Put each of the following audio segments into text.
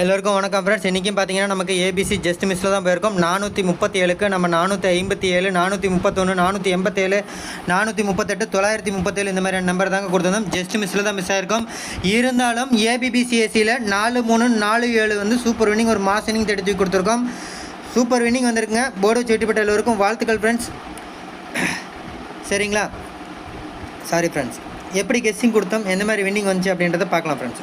எல்லோருக்கும் வணக்கம் ஃப்ரெண்ட்ஸ் இன்றைக்கும் பார்த்தீங்கன்னா நமக்கு ஏபிசி ஜஸ்ட் மிஸ்ஸில் தான் போயிருக்கோம். நானூற்றி முப்பத்தி ஏழுக்கு நம்ம நானூற்றி ஐம்பத்தி ஏழு நானூற்றி முப்பத்தொன்று நானூற்றி எண்பத்தேழு நானூற்றி முப்பத்தெட்டு தொள்ளாயிரத்தி முப்பத்தேழு இந்த மாதிரி நம்பர் தாங்க கொடுத்துருந்தோம். ஜஸ்ட் மிஸ்ஸில் தான் மிஸ் ஆயிருக்கும். இருந்தாலும் ஏபிபிசிஎஸ்சியில் நாலு மூணு நாலு ஏழு வந்து சூப்பர் வின்னிங் ஒரு மாஸ் இன்னிங் தடுத்து கொடுத்துருக்கோம். சூப்பர் வின்னிங் வந்திருக்குங்க. போர்டு வெட்டிப்பட்ட எல்லோருக்கும் வாழ்த்துக்கள் ஃப்ரெண்ட்ஸ் சரிங்களா? சாரி ஃப்ரெண்ட்ஸ் எப்படி கெஸ்ஸிங் கொடுத்தோம்? எந்த மாதிரி வின்னிங் வந்துச்சு அப்படின்றத பார்க்கலாம் friends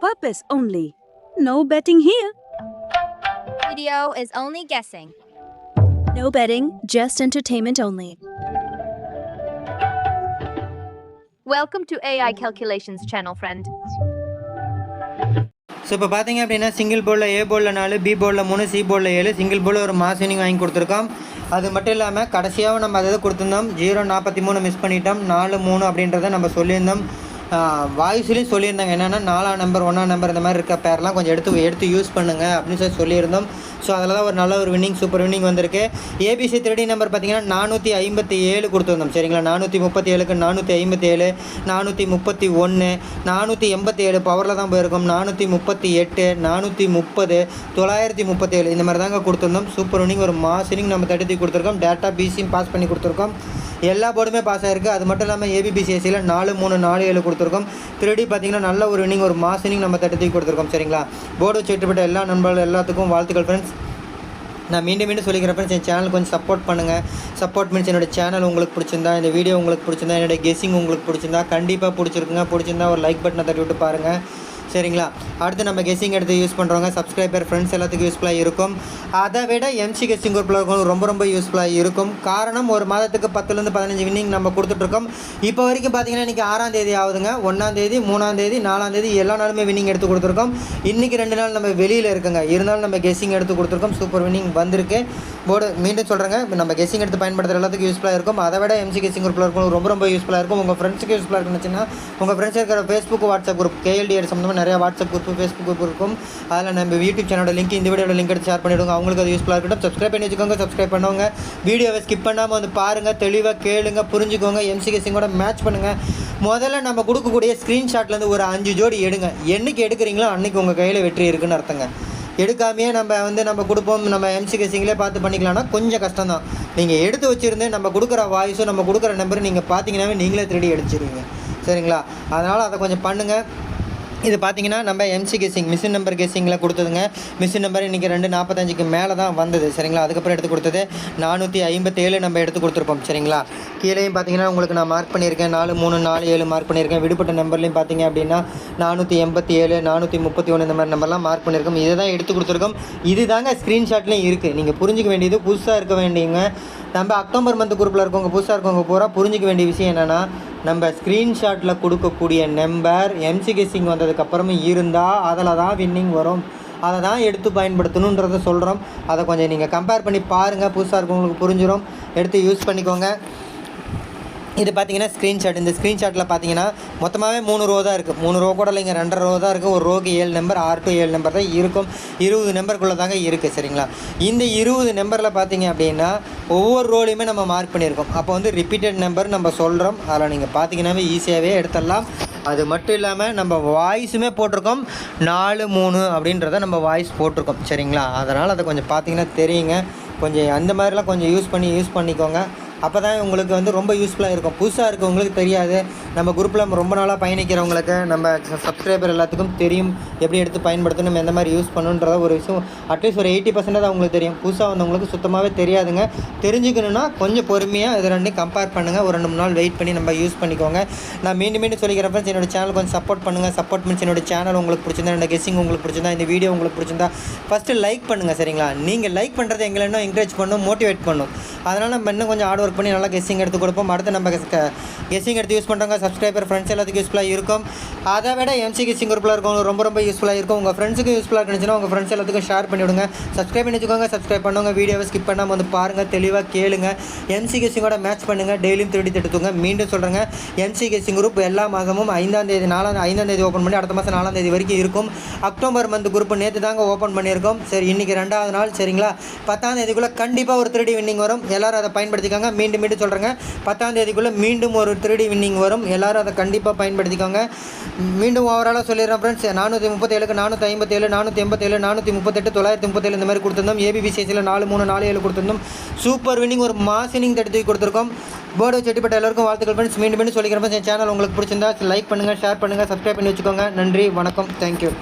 Purpose only. No betting here. video is only guessing No betting, just entertainment only. Welcome to AI Calculations channel, friend. So இப்போ பார்த்தீங்க அப்படின்னா சிங்கிள் போர்டில் ஏ போர்டில் நாலு பி போர்டில் மூணு சி போர்டில் ஏழு சிங்கிள் போர்டில் ஒரு மாஸ் வினிங் வாங்கி கொடுத்துருக்கோம் அது மட்டும் இல்லாமல் கடைசியாக நம்ம அதை கொடுத்துருந்தோம் ஜீரோ நாற்பத்தி மூணு மிஸ் பண்ணிட்டோம் நாலு மூணு அப்படின்றத நம்ம சொல்லியிருந்தோம் வாய்ஸ்லேயும் சொல்லியிருந்தாங்க. என்னென்னா நாலாம் நம்பர் ஒன்றாம் நம்பர் இந்த மாதிரி இருக்க பேர்லாம் கொஞ்சம் எடுத்து எடுத்து யூஸ் பண்ணுங்க அப்படின்னு சொல்லி சொல்லியிருந்தோம். ஸோ அதில் தான் ஒரு நல்ல ஒரு வின்னிங் சூப்பர் வின்னிங் வந்திருக்கு. ஏபிசி த்ரீடி நம்பர் பார்த்தீங்கன்னா நானூற்றி ஐம்பத்தி ஏழு கொடுத்துருந்தோம். சரிங்களா? நானூற்றி முப்பத்தி ஏழுக்கு நானூற்றி ஐம்பத்தி ஏழு நானூற்றி முப்பத்தி ஒன்று நானூற்றி எண்பத்தி ஏழு பவரில் தான் போயிருக்கோம். நானூற்றி முப்பத்தி எட்டு நானூற்றி முப்பது தொள்ளாயிரத்தி முப்பத்தி ஏழு இந்த மாதிரி தாங்க கொடுத்துருந்தோம். சூப்பர் வின்னிங் ஒரு மாசினிங் நம்ம தடுத்து கொடுத்துருக்கோம். டேட்டா பிசியும் பாஸ் பண்ணி கொடுத்துருக்கோம். எல்லா போர்டுமே பாஸ் ஆகிருக்கு அது மட்டும் இல்லாமல் ஏபிபிசிஎஸ்சியில் நாலு மூணு நாலு ஏழு கொடுத்து கொடுத்துருக்கோம். த்ரீடி பார்த்தீங்கன்னா நல்ல ஒரு வினிங் ஒரு மாஸ் இனிங் நம்ம தடுத்து கொடுத்துருக்கோம். சரிங்களா? போர்டு வச்சு வெட்டுப்பட்ட எல்லா நண்பர்கள் எல்லாத்துக்கும் வாழ்த்துக்கள் ஃப்ரெண்ட்ஸ் நான் மீண்டும் மீண்டும் சொல்லிக்கிறேன் ஃப்ரெண்ட்ஸ் என் சேனல் கொஞ்சம் சப்போர்ட் பண்ணுங்கள் சப்போர்ட் மீன்ஸ் என்னோட சேனல் உங்களுக்கு பிடிச்சிருந்தா இந்த வீடியோ உங்களுக்கு பிடிச்சிருந்தா என்னோட கெஸிங் உங்களுக்கு பிடிச்சிருந்தா கண்டிப்பாக பிடிச்சிருக்குங்க. பிடிச்சிருந்தா ஒரு லைக் பட்டனை தட்டி விட்டு பாருங்கள் சரிங்களா? அடுத்து நம்ம கெஸ்ஸிங் எடுத்து யூஸ் பண்ணுறவங்க சப்ஸ்கிரைபர் ஃப்ரெண்ட்ஸ் எல்லாத்துக்கும் யூஸ்ஃபுல்லாக இருக்கும். அதை விட எம்சி கெஸ்ஸிங் குரூப்பில் இருக்கவங்களுக்கு ரொம்ப ரொம்ப யூஸ்ஃபுல்லாக இருக்கும். காரணம் ஒரு மாதத்துக்கு பத்துலேருந்து பதினஞ்சு வின்னிங் நம்ம கொடுத்துட்ருக்கோம் இப்போ வரைக்கும் பார்த்தீங்கன்னா இன்றைக்கி ஆறாம் தேதி ஆகுதுங்க. ஒன்றாம் தேதி மூணாம் தேதி நாலாம் தேதி எல்லா நாளுமே வின்னிங் எடுத்து கொடுத்துருக்கோம். இன்றைக்கி ரெண்டு நாள் நம்ம வெளியில் இருக்குங்க. இருந்தாலும் நம்ம கெஸ்ஸிங் எடுத்து கொடுத்துருக்கோம். சூப்பர் வின்னிங் வந்திருக்கு. போர்டு மீண்டும் சொல்கிறேங்க நம்ம கெஸ்ஸிங் எடுத்து பயன்படுத்துகிற எல்லாத்துக்கும் யூஸ்ஃபுல்லாக இருக்கும். அதை விட எம்சி கெஸ்ஸிங் குரூப்பில் இருக்கும் ரொம்ப ரொம்ப யூஸ்ஃபுல்லாக இருக்கும். உங்கள் ஃப்ரெண்ட்ஸுக்கு யூஸ்ஃபுல்லாக இருக்குன்னு உங்கள் ஃப்ரெண்ட்ஸ் இருக்கிற ஃபேஸ்புக் வாட்ஸ்அப் குரூப் கேஎல்டிஆர் சம்மந்தமாக நிறைய வாட்ஸ்அப் குரூப் ஃபேஸ்புக் குரூப் இருக்கும். அதில் நம்ம யூடியூப் சேனலோட லிங்க் இந்த வீடியோட லிங்க் எடுத்து ஷேர் பண்ணிவிடுங்க அவங்களுக்கு அது யூஸ்ஃபுல்லாக இருக்கட்டும். சப்ஸ்கிரைப் பண்ணி வச்சுக்கோங்க. சப்ஸ்கிரைப் பண்ணுவாங்க வீடியோவை ஸ்கிப் பண்ணாமல் வந்து பாருங்கள் தெளிவாக கேளுங்க. புரிஞ்சுக்கோங்க. எம்சிகேசிங்கோட மேட்ச் பண்ணுங்கள் முதல்ல நம்ம கொடுக்கக்கூடிய ஸ்க்ரீன்ஷாட்லேருந்து ஒரு அஞ்சு ஜோடி எடுங்க. என்னைக்கு எடுக்கிறீங்களோ அன்றைக்கி உங்கள் கையில் வெற்றி இருக்குன்னு அர்த்தங்க. எடுக்காமையே நம்ம வந்து நம்ம கொடுப்போம். நம்ம எம்சி பார்த்து பண்ணிக்கலாம்னா கொஞ்சம் கஷ்டம் தான் நீங்கள் எடுத்து வச்சுருந்து நம்ம கொடுக்குற வாய்ஸும் நம்ம கொடுக்குற நம்பரும் நீங்கள் பார்த்தீங்கன்னாவே நீங்களே திருடி அடிச்சிருவீங்க. சரிங்களா? அதனால் அதை கொஞ்சம் பண்ணுங்கள் இது பார்த்தீங்கன்னா நம்ம எம்சி கேசிங் மிஷின் நம்பர் கேசிங்கில் கொடுத்ததுங்க. மிஷின் நம்பர் இன்றைக்கி ரெண்டு நாற்பத்தஞ்சுக்கு மேலே தான் வந்தது. சரிங்களா? அதுக்கப்புறம் எடுத்து கொடுத்தது நானூற்றி ஐம்பத்தேழு நம்ம எடுத்து கொடுத்துருப்போம். சரிங்களா? கீழேயும் பார்த்தீங்கன்னா உங்களுக்கு நான் மார்க் பண்ணியிருக்கேன். நாலு மூணு நாலு ஏழு மார்க் பண்ணியிருக்கேன். விடுபட்ட நம்பர்லையும் பார்த்தீங்க அப்படின்னா நானூற்றி எண்பத்தி ஏழு நானூற்றி முப்பத்தி ஒன்று இந்த மாதிரி நம்பர்லாம் மார்க் பண்ணியிருக்கோம். இதை தான் எடுத்து கொடுத்துருக்கோம். இது தாங்க ஸ்க்ரீன்ஷாட்லேயும் இருக்குது நீங்கள் புரிஞ்சிக்க வேண்டியது புதுசாக இருக்க வேண்டியங்க நம்ம அக்டோபர் மந்த் குரூப்பில் இருக்கவங்க புதுசாக இருக்கவங்க பூரா புரிஞ்சிக்க வேண்டிய விஷயம் என்னென்னா நம்ம ஸ்க்ரீன்ஷாட்டில் கொடுக்கக்கூடிய நம்பர் எம்சிகேசிங் வந்ததுக்கப்புறமும் இருந்தால் அதில் தான் வின்னிங் வரும். அதை தான் எடுத்து பயன்படுத்தணுன்றத சொல்கிறோம் அதை கொஞ்சம் நீங்கள் கம்பேர் பண்ணி பாருங்கள் புதுசாக இருக்கவங்களுக்கு புரிஞ்சிடும் எடுத்து யூஸ் பண்ணிக்கோங்க. இது பார்த்தீங்கன்னா ஸ்க்ரீன்ஷாட் இந்த ஸ்க்ரீன்ஷாட்டில் பார்த்தீங்கன்னா மொத்தமாகவே மூணு ரோ தான் இருக்குது மூணு ரோ கூட இல்லைங்க ரெண்டரை ரோ தான் இருக்குது ஒரு ரோக்கு ஏழு நம்பர் ஆறு டு ஏழு நம்பர் தான் இருக்கும். இருபது நம்பருக்குள்ளே தாங்க இருக்குது சரிங்களா? இந்த இருபது நம்பரில் பார்த்தீங்க அப்படின்னா ஒவ்வொரு ரோலையுமே நம்ம மார்க் பண்ணியிருக்கோம். அப்போ வந்து ரிப்பீட்டட் நம்பர் நம்ம சொல்கிறோம் அதில் நீங்கள் பார்த்தீங்கன்னாவே ஈஸியாகவே எடுத்துடலாம். அது மட்டும் இல்லாமல் நம்ம வாய்ஸுமே போட்டிருக்கோம். நாலு மூணு அப்படின்றத நம்ம வாய்ஸ் போட்டிருக்கோம் சரிங்களா? அதனால் அதை கொஞ்சம் பார்த்தீங்கன்னா தெரியுங்க. கொஞ்சம் அந்த மாதிரிலாம் கொஞ்சம் யூஸ் பண்ணி யூஸ் பண்ணிக்கோங்க. அப்போ தான் உங்களுக்கு வந்து ரொம்ப யூஸ்ஃபுல்லாக இருக்கும். புதுசாக இருக்கவங்களுக்கு தெரியாது. நம்ம குரூப்பில் ரொம்ப நாளாக பயணிக்கிறவங்களுக்கு நம்ம சப்ஸ்கிரைபர் எல்லாத்துக்கும் தெரியும். எப்படி எடுத்து பயன்படுத்தணும் எந்த மாதிரி யூஸ் பண்ணணுன்றத ஒரு விஷயம். அட்லீஸ்ட் ஒரு எயிட்டி பர்சன்ட் அவங்களுக்கு தெரியும். புதுசாக வந்தவங்களுக்கு சுத்தமாகவே தெரியாதுங்க. தெரிஞ்சுக்கணுன்னா கொஞ்சம் பொறுமையாக இது ரெண்டையும் கம்பேர் பண்ணுங்கள் ஒரு ரெண்டு மூணு நாள் வெயிட் பண்ணி நம்ம யூஸ் பண்ணிக்கோங்க. நான் மீண்டும் மீண்டும் சொல்லிக்கிறேன் ஃப்ரெண்ட்ஸ் என்னோட சேனல் கொஞ்சம் சப்போர்ட் பண்ணுங்கள் சப்போர்ட் மீன்ஸ் என்னோட சேனல் உங்களுக்கு பிடிச்சிருந்தா என்னோட கெஸ்ஸிங் உங்களுக்கு பிடிச்சிருந்தா இந்த வீடியோ உங்களுக்கு பிடிச்சிருந்தா ஃபஸ்ட்டு லைக் பண்ணுங்கள் சரிங்களா? நீங்கள் லைக் பண்ணுறது எங்களை இன்னும் என்கரேஜ் பண்ணும் மோட்டிவேட் பண்ணும். அதனால் நம்ம இன்னும் கொஞ்சம் ஹார்ட் ஒர்க் பண்ணி நல்லா கெஸ்ஸிங் எடுத்து கொடுப்போம். அடுத்து நம்ம கெஸ்ஸிங் எடுத்து யூஸ் பண்ணுறவங்க சப்ஸ்கிரைபர் ஃப்ரெண்ட்ஸ் எல்லாத்துக்கும் யூஸ்ஃபுல்லாக இருக்கும். அதை விட எம்சி கெஸ்ஸிங் குரூப்பில் இருக்கவங்க ரொம்ப ரொம்ப யூஸ்ஃபுல்லாக இருக்கும். உங்கள் ஃப்ரெண்ட்ஸுக்கு யூஸ்ஃபுல்லாக இருந்துச்சுன்னா உங்கள் ஃப்ரெண்ட்ஸ் எல்லாத்துக்கும் ஷேர் பண்ணி விடுங்க சப்ஸ்கிரைப் பண்ணி வச்சுக்கோங்க. சப்ஸ்கிரைப் பண்ணுங்க. வீடியோவை ஸ்கிப் பண்ணாமல் வந்து பாருங்கள் தெளிவாக கேளுங்க. எம்சி கெஸ்ஸிங்கோட மேட்ச் பண்ணுங்கள் டெய்லியும் திருடி தடுத்துங்க மீண்டும் சொல்கிறேங்க எம்சி கெஸ்ஸிங் குரூப் எல்லா மாதமும் ஐந்தாம் தேதி நாலாம் ஐந்தாம் தேதி ஓப்பன் பண்ணி அடுத்த மாதம் நாலாம் தேதி வரைக்கும் இருக்கும். அக்டோபர் மந்த் குரூப் நேற்று தாங்க ஓப்பன் பண்ணியிருக்கோம். சரி இன்றைக்கி ரெண்டாவது நாள் சரிங்களா? பத்தாம் தேதிக்குள்ளே கண்டிப்பாக ஒரு திருடி வின்னிங் வரும். எல்லாரும் அதை பயன்படுத்திக்கோங்க. மீண்டும் மீண்டும் சொல்கிறேங்க பத்தாம் தேதிக்குள்ளே மீண்டும் ஒரு திருடி வின்னிங் வரும். எல்லாரும் அதை கண்டிப்பாக பயன்படுத்திக்கோங்க. மீண்டும் ஓவராலாக சொல்லிடுறேன் ஃப்ரெண்ட்ஸ் நானூற்றி முப்பத்தேழுக்கு நானூற்றி ஐம்பத்தேழு நானூற்றி எண்பத்தேழு நானூற்றி முப்பத்தெட்டு தொள்ளாயிரத்தி முப்பத்தேழு இந்த மாதிரி கொடுத்துருந்தோம். ஏபிபிசிஎஸ்சியில் நாலு மூணு நாலு ஏழு கொடுத்துருந்தோம். சூப்பர் வின்னிங் ஒரு மாஸ் இன்னிங் தடுத்து கொடுத்துருக்கோம். போர்டு செட்டிப்பட்ட எல்லாருக்கும் வாழ்த்துக்கள் ஃப்ரெண்ட்ஸ் மீண்டும் மீண்டும் சொல்லிக்கிறேன் என் சேனல் உங்களுக்கு பிடிச்சிருந்தா லைக் பண்ணுங்கள் ஷேர் பண்ணுங்கள் சப்ஸ்கிரைப் பண்ணி வச்சுக்கோங்க. நன்றி வணக்கம். தேங்க்யூ